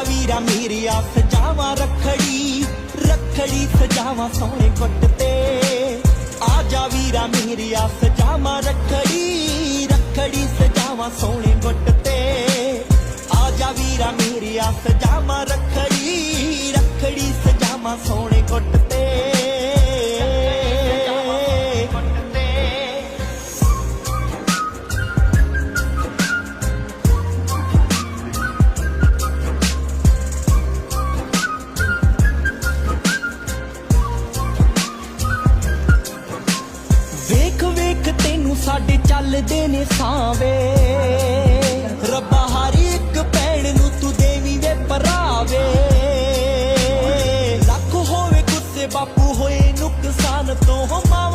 ਜਾ ਵੀਰਾ ਮੇਰਿਆ ਸਜਾਵਾ ਰੱਖੜੀ ਰੱਖੜੀ ਸਜਾਵਾ ਸੋਹਣੇ ਗੁੱਟ ਤੇ। ਆ ਜਾ ਵੀਰਾ ਮੇਰਿਆ ਸਜਾਵਾ ਰੱਖੜੀ ਰੱਖੜੀ ਸਜਾਵਾ ਸੋਹਣੇ ਗੁੱਟ ਤੇ। ਆ ਜਾ ਵੀਰਾ ਮੇਰਿਆ ਸਜਾਵਾ ਰੱਖੜੀ ਰੱਖੜੀ ਸਜਾਵਾ ਸੋਹਣੇ ਵਾਂਗੂ ਸਾਡੇ ਚੱਲਦੇ ਨੇ ਸਾਵੇ। ਰੱਬਾ ਹਰ ਇੱਕ ਪੈਣ ਨੂੰ ਤੂੰ ਦੇਵੀ ਵੇ ਪਰਾਵੇ ਲੱਖ ਹੋਵੇ ਗੁੱਸੇ ਬਾਪੂ ਹੋਏ ਨੁਕਸਾਨ ਤੋਂ ਮਾਂ